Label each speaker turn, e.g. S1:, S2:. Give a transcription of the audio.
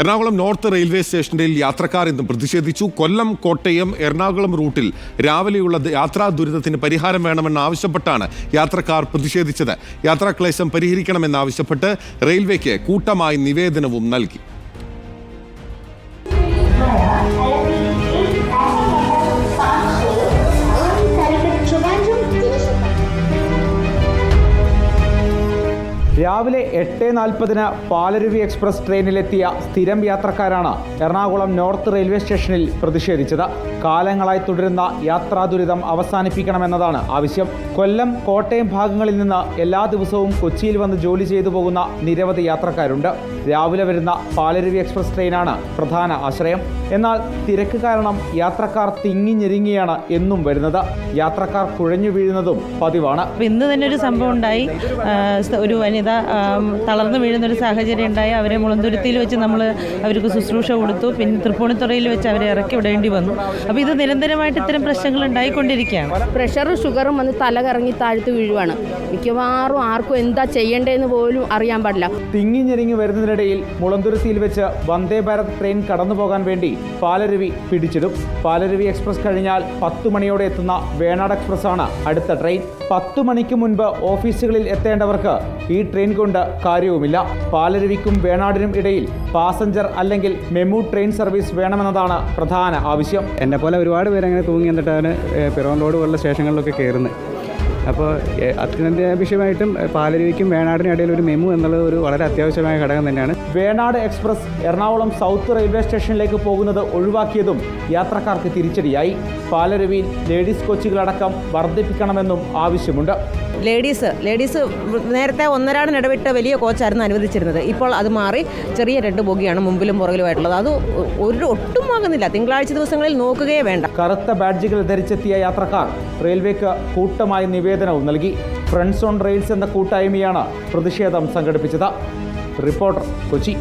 S1: Ernakulam north railway സ്റ്റേഷനിൽ യാത്രക്കാർ ഇന്ന് പ്രതിഷേധിച്ചു. കൊല്ലം കോട്ടയം എറണാകുളം റൂട്ടിൽ രാവിലെയുള്ള യാത്രാ ദുരിതത്തിന് പരിഹാരം വേണമെന്ന് ആവശ്യപ്പെട്ടാണ് യാത്രക്കാർ പ്രതിഷേധിച്ചത്. യാത്രാക്ലേശം പരിഹരിക്കണമെന്നാവശ്യപ്പെട്ട് റെയിൽവേക്ക് കൂട്ടമായി നിവേദനവും നൽകി.
S2: രാവിലെ എട്ട് നാൽപ്പതിന് പാലരുവി എക്സ്പ്രസ് ട്രെയിനിലെത്തിയ സ്ഥിരം യാത്രക്കാരാണ് എറണാകുളം നോർത്ത് റെയിൽവേ സ്റ്റേഷനിൽ പ്രതിഷേധിച്ചത്. കാലങ്ങളായി തുടരുന്ന യാത്രാ ദുരിതം അവസാനിപ്പിക്കണമെന്നതാണ് ആവശ്യം. കൊല്ലം കോട്ടയം ഭാഗങ്ങളിൽ നിന്ന് എല്ലാ ദിവസവും കൊച്ചിയിൽ വന്ന് ജോലി ചെയ്തു പോകുന്ന നിരവധി യാത്രക്കാരുണ്ട്. രാവിലെ വരുന്ന പാലരുവി എക്സ്പ്രസ് ട്രെയിനാണ് പ്രധാന ആശ്രയം. എന്നാൽ തിരക്ക് കാരണം യാത്രക്കാർ തിങ്ങിഞ്ഞെരുങ്ങിയാണ് എന്നും വരുന്നത്. യാത്രക്കാർ കുഴഞ്ഞു വീഴുന്നതും പതിവാണ്.
S3: ഇന്ന് തന്നെ ഒരു സംഭവം ഉണ്ടായി. ഒരു വനിത തളർന്നു വീഴുന്ന ഒരു സാഹചര്യം ഉണ്ടായി. അവരെ മുളന്തുരുത്തിയിൽ വെച്ച് നമ്മൾ അവർക്ക് ശുശ്രൂഷ കൊടുത്തു. പിന്നെ തൃപ്പൂണിത്തുറയിൽ വെച്ച് അവരെ ഇറക്കി വിടേണ്ടി വന്നു. അപ്പോൾ ഇത് നിരന്തരമായിട്ട് ഇത്തരം പ്രശ്നങ്ങൾ ഉണ്ടായിക്കൊണ്ടിരിക്കുകയാണ്.
S4: പ്രഷറും ഷുഗറും വന്ന് തല കറങ്ങി താഴ്ത്തു വീഴുവാണ്. മിക്കവാറും ആർക്കും എന്താ ചെയ്യേണ്ടതെന്ന് പോലും അറിയാൻ പാടില്ല.
S2: തിങ്ങിഞ്ഞെരുങ്ങി വരുന്നതിനിടയിൽ മുളന്തുരുത്തിയിൽ വെച്ച് വന്ദേ ഭാരത് ട്രെയിൻ കടന്നു പോകാൻ വേണ്ടി പാലരുവി പിടിച്ചിടും. പാലരുവി എക്സ്പ്രസ് കഴിഞ്ഞാൽ പത്തു മണിയോടെ എത്തുന്ന വേണാട് എക്സ്പ്രസ് ആണ് അടുത്ത ട്രെയിൻ. പത്തു മണിക്ക് മുൻപ് ഓഫീസുകളിൽ എത്തേണ്ടവർക്ക് ഈ ട്രെയിൻ കൊണ്ട് കാര്യവുമില്ല. പാലരുവിക്കും വേണാടിനും ഇടയിൽ പാസഞ്ചർ അല്ലെങ്കിൽ മെമു ട്രെയിൻ സർവീസ് വേണമെന്നതാണ് പ്രധാന ആവശ്യം.
S5: എന്നെ പോലെ ഒരുപാട് പേര് അങ്ങനെ തൂങ്ങി എന്നിട്ടാണ് പിറവം റോഡ് പോലുള്ള സ്റ്റേഷനുകളിലൊക്കെ കയറുന്നത്. അപ്പോൾ ഏഹ്, പാലരുവിക്കും വേണാടിനും ഇടയിൽ ഒരു മെമു എന്നുള്ളത് ഒരു വളരെ അത്യാവശ്യമായ ഘടകം തന്നെയാണ്.
S2: Venad express Ernakulam south railway സ്റ്റേഷനിലേക്ക് പോകുന്നത് ഒഴിവാക്കിയതും യാത്രക്കാർക്ക് തിരിച്ചടിയായി. പാലരുവിയിൽ ലേഡീസ് കോച്ചുകളടക്കം വർദ്ധിപ്പിക്കണമെന്നും ആവശ്യമുണ്ട്.
S6: ലേഡീസ് ലേഡീസ് നേരത്തെ ഒന്നരാടൻ ഇടവിട്ട് വലിയ കോച്ചായിരുന്നു അനുവദിച്ചിരുന്നത്. ഇപ്പോൾ അത് മാറി ചെറിയ രണ്ട് ബോഗിയാണ് മുമ്പിലും പുറകിലുമായിട്ടുള്ളത്. അത് ഒരു ഒട്ടും ആകുന്നില്ല. തിങ്കളാഴ്ച ദിവസങ്ങളിൽ നോക്കുകയേ വേണ്ട.
S2: കറുത്ത ബാഡ്ജുകൾ ധരിച്ചെത്തിയ യാത്രക്കാർ റെയിൽവേക്ക് കൂട്ടമായ നിവേദനവും നൽകി. ഫ്രണ്ട്സ് ഓൺ റെയിൽസ് എന്ന കൂട്ടായ്മയാണ് പ്രതിഷേധം സംഘടിപ്പിച്ചത്. റിപ്പോർട്ടർ കൊച്ചി.